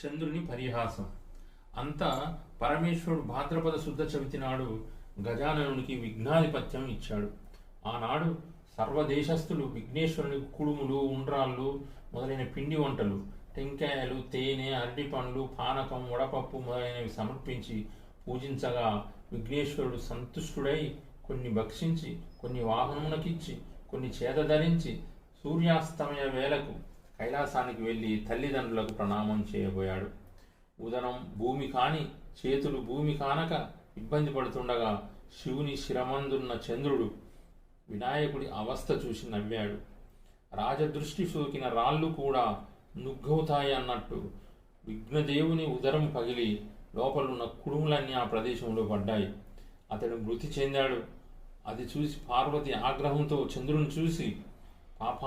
చంద్రుని పరిహాసం. అంతా పరమేశ్వరుడు భాద్రపద శుద్ధ చవితి నాడు గజాననునికి విఘ్నాధిపత్యం ఇచ్చాడు. ఆనాడు సర్వదేశస్థులు విఘ్నేశ్వరుని కుడుములు ఉండ్రాళ్ళు మొదలైన పిండి వంటలు టెంకాయలు తేనె అరటి పండ్లు పానకం వడపప్పు మొదలైనవి సమర్పించి పూజించగా విఘ్నేశ్వరుడు సంతుష్టుడై కొన్ని భక్షించి కొన్ని వాహనమునకిచ్చి కొన్ని చేత ధరించి సూర్యాస్తమయ వేళకు కైలాసానికి వెళ్ళి తల్లిదండ్రులకు ప్రణామం చేయబోయాడు. ఉదరం భూమి కాని చేతులు భూమి కానక ఇబ్బంది పడుతుండగా శివుని శిరమందున్న చంద్రుడు వినాయకుడి అవస్థ చూసి నవ్వాడు. రాజదృష్టి సోకిన రాళ్ళు కూడా నుగ్గవుతాయి అన్నట్టు విఘ్నదేవుని ఉదరం పగిలి లోపలున్న కుడుములన్నీ ఆ ప్రదేశంలో పడ్డాయి. అతడు మృతి చెందాడు. అది చూసి పార్వతి ఆగ్రహంతో చంద్రుని చూసి పాప